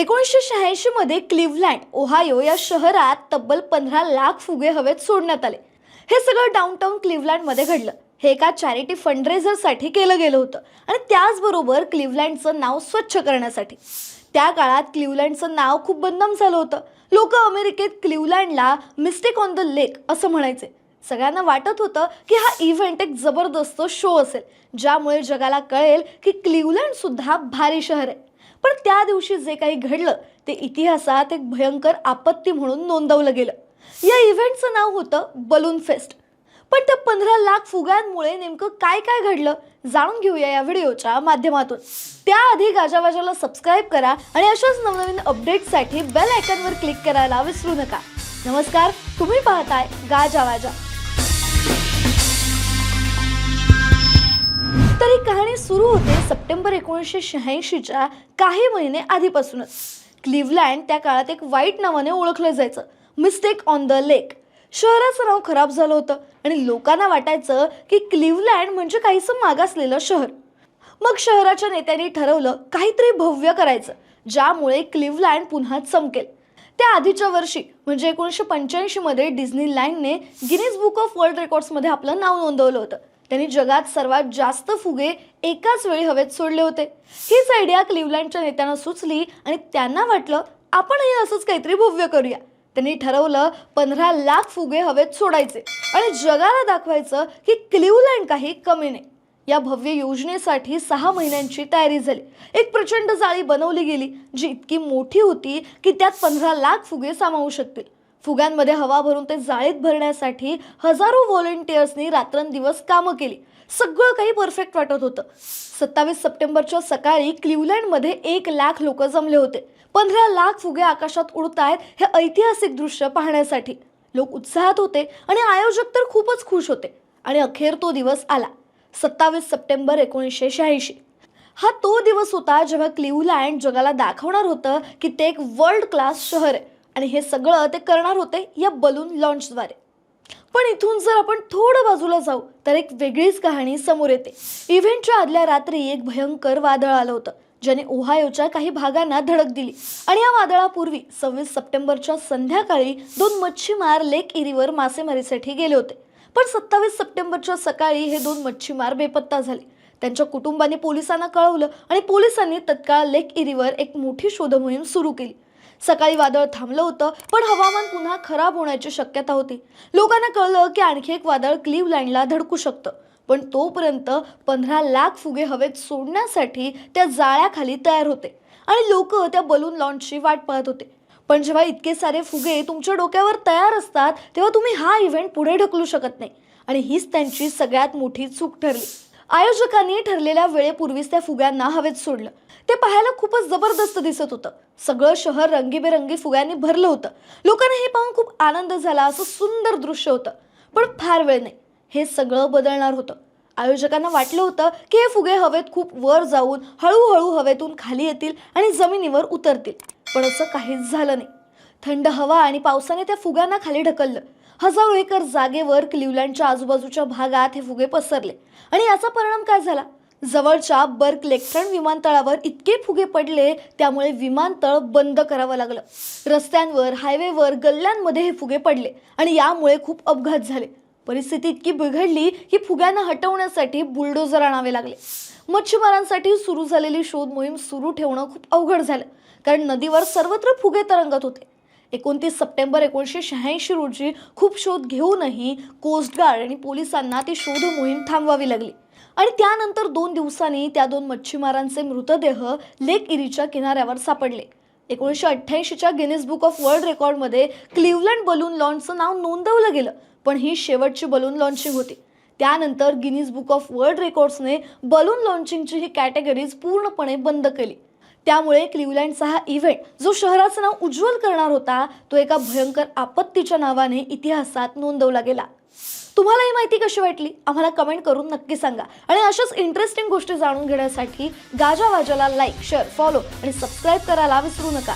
एकोणीसशे शहाऐंशी मध्ये क्लिव्हलँड ओहायो या शहरात तब्बल पंधरा लाख फुगे हवेत सोडण्यात आले. हे सगळं डाऊनटाऊन क्लिव्हलँडमध्ये घडलं. हे एका चॅरिटी फंडरेझरसाठी केलं गेलं होतं आणि त्याचबरोबर क्लिव्हलँडचं नाव स्वच्छ करण्यासाठी. त्या काळात क्लिव्हलँडचं नाव खूप बदनाम झालं होतं. लोक अमेरिकेत क्लिव्हलँडला मिस्टेक ऑन द लेक असं म्हणायचे. सगळ्यांना वाटत होतं की हा इव्हेंट एक जबरदस्त शो असेल ज्यामुळे जगाला कळेल की क्लिव्हलँड सुद्धा भारी शहर आहे. पण त्या दिवशी जे काही घडलं ते इतिहासात एक भयंकर आपत्ती म्हणून नोंदवलं गेलं. या इव्हेंटचं नाव होतं बलून फेस्ट पण त्या पंधरा लाख फुग्यांमुळे नेमकं काय काय घडलं जाणून घेऊया या व्हिडिओच्या माध्यमातून. त्याआधी गाजावाजाला सबस्क्राईब करा आणि अशाच नवनवीन अपडेटसाठी बेल आयकॉनवर क्लिक करायला विसरू नका. नमस्कार तुम्ही पाहताय गाजावाजा. तर ही कहाणी सुरू होते सप्टेंबर एकोणीसशे शहाऐंशीच्या काही महिने आधीपासूनच. क्लिव्हलँड त्या काळात एक वाईट नावाने ओळखलं जायचं. Mistake on the lake. शहराचं नाव खराब झालं होतं आणि लोकांना वाटायचं की क्लिव्हलँड म्हणजे काहीसं मागासलेलं शहर. मग शहराच्या नेत्यांनी ठरवलं काहीतरी भव्य करायचं ज्यामुळे क्लिव्हलँड पुन्हा चमकेल. त्या आधीच्या वर्षी म्हणजे एकोणीसशे पंच्याऐंशीमध्ये डिझनीलँडने गिनीज बुक ऑफ वर्ल्ड रेकॉर्ड्समध्ये आपलं नाव नोंदवलं होतं. त्यांनी जगात सर्वात जास्त फुगे एकाच वेळी हवेत सोडले होते. हीच आयडिया क्लिवलँडच्या नेत्यांना सुचली आणि त्यांना वाटलं आपणही असंच काहीतरी भव्य करूया. त्यांनी ठरवलं पंधरा लाख फुगे हवेत सोडायचे आणि जगाला दाखवायचं की क्लिवलँड काही कमी नाही. या भव्य योजनेसाठी सहा महिन्यांची तयारी झाली. एक प्रचंड जाळी बनवली गेली जी इतकी मोठी होती की त्यात पंधरा लाख फुगे सामावू शकतील. फुग्यांमध्ये हवा भरून ते जाळीत भरण्यासाठी हजारो व्हॉलेंटियर्सनी रात्रंदिवस कामं केली. सगळं काही परफेक्ट वाटत होतं. सत्तावीस सप्टेंबरच्या सकाळी क्लिवलँडमध्ये एक लाख लोक जमले होते. पंधरा लाख फुगे आकाशात उडतायत हे ऐतिहासिक दृश्य पाहण्यासाठी. लोक उत्साहात होते आणि आयोजक तर खूपच खुश होते. आणि अखेर तो दिवस आला. सत्तावीस सप्टेंबर एकोणीसशे शहाऐंशी. हा तो दिवस होता जेव्हा क्लिवलँड जगाला दाखवणार होतं की ते एक वर्ल्ड क्लास शहर आहे. आणि हे सगळं ते करणार होते या बलून लॉन्चद्वारे पण इथून जर आपण थोडं बाजूला जाऊ तर एक वेगळीच कहाणी समोर येते. इव्हेंटच्या आदल्या रात्री एक भयंकर वादळ आलं होतं ज्याने ओहायोच्या काही भागांना धडक दिली. आणि या वादळापूर्वी सव्वीस सप्टेंबरच्या संध्याकाळी दोन मच्छीमार लेक इरीवर मासेमारीसाठी गेले होते. पण सत्तावीस सप्टेंबरच्या सकाळी हे दोन मच्छीमार बेपत्ता झाले. त्यांच्या कुटुंबाने पोलिसांना कळवलं आणि पोलिसांनी तत्काळ लेक इरीवर एक मोठी शोधमोहीम सुरू केली. सकाळी वादळ थांबलं होतं पण हवामान पुन्हा खराब होण्याची शक्यता होती. लोकांना कळलं की आणखी एक वादळ क्लिव्हलँडला धडकू शकतं. पण तोपर्यंत पंधरा लाख फुगे हवेत सोडण्यासाठी त्या जाळ्याखाली तयार होते आणि लोक त्या बलून लॉन्चची वाट पाहत होते. पण जेव्हा इतके सारे फुगे तुमच्या डोक्यावर तयार असतात तेव्हा तुम्ही हा इव्हेंट पुढे ढकलू शकत नाही. आणि हीच त्यांची सगळ्यात मोठी चूक ठरली. आयोजकांनी ठरलेल्या वेळेपूर्वीच त्या फुग्यांना हवेत सोडलं. ते पाहायला खूपच जबरदस्त दिसत होतं. सगळं शहर रंगीबेरंगी फुग्यांनी भरलं होतं. लोकांना हे पाहून खूप आनंद झाला असं सुंदर दृश्य होतं. पण फार वेळ नाही. हे सगळं बदलणार होतं. आयोजकांना वाटलं होतं की हे फुगे हवेत खूप वर जाऊन हळूहळू हवेतून खाली येतील आणि जमिनीवर उतरतील. पण असं काहीच झालं नाही. थंड हवा आणि पावसाने त्या फुग्यांना खाली ढकललं. हजारो एकर जागेवर क्लिव्हलँडच्या आजूबाजूच्या भागात हे फुगे पसरले. आणि याचा परिणाम काय झाला? जवळच्या बर्क लेक्ट्रन विमानतळावर इतके फुगे पडले त्यामुळे विमानतळ बंद करावं लागलं. रस्त्यांवर हायवेवर गल्ल्यांमध्ये हे फुगे पडले आणि यामुळे खूप अपघात झाले. परिस्थिती इतकी बिघडली की फुग्यांना हटवण्यासाठी बुलडोजर आणावे लागले. मच्छीमारांसाठी सुरू झालेली शोध मोहीम सुरू ठेवणं खूप अवघड झालं कारण नदीवर सर्वत्र फुगे तरंगत होते. एकोणतीस सप्टेंबर एकोणीसशे शहाऐंशी रोजी खूप शोध घेऊनही कोस्टगार्ड आणि पोलिसांना ती शोध मोहीम थांबवावी लागली. आणि त्यानंतर दोन दिवसांनी त्या दोन मच्छीमारांचे मृतदेह लेक इरीच्या किनाऱ्यावर सापडले. एकोणीसशे अठ्ठ्याऐंशीच्या गिनीज बुक ऑफ वर्ल्ड रेकॉर्डमध्ये क्लिव्हलँड बलून लॉन्चचं नाव नोंदवलं गेलं पण ही शेवटची बलून लॉन्चिंग होती. त्यानंतर गिनीज बुक ऑफ वर्ल्ड रेकॉर्ड्सने बलून लॉन्चिंगची ही कॅटेगरीज पूर्णपणे बंद केली. त्यामुळे क्लिव्हलँडचा हा इव्हेंट जो शहराचं नाव उज्ज्वल करणार होता तो एका भयंकर आपत्तीच्या नावाने इतिहासात नोंदवला गेला. तुम्हाला ही माहिती कशी वाटली? आम्हाला कमेंट करून नक्की सांगा. आणि अशाच इंटरेस्टिंग गोष्टी जाणून घेण्यासाठी गाजा वाजाला लाईक शेअर फॉलो आणि सबस्क्राईब करायला विसरू नका.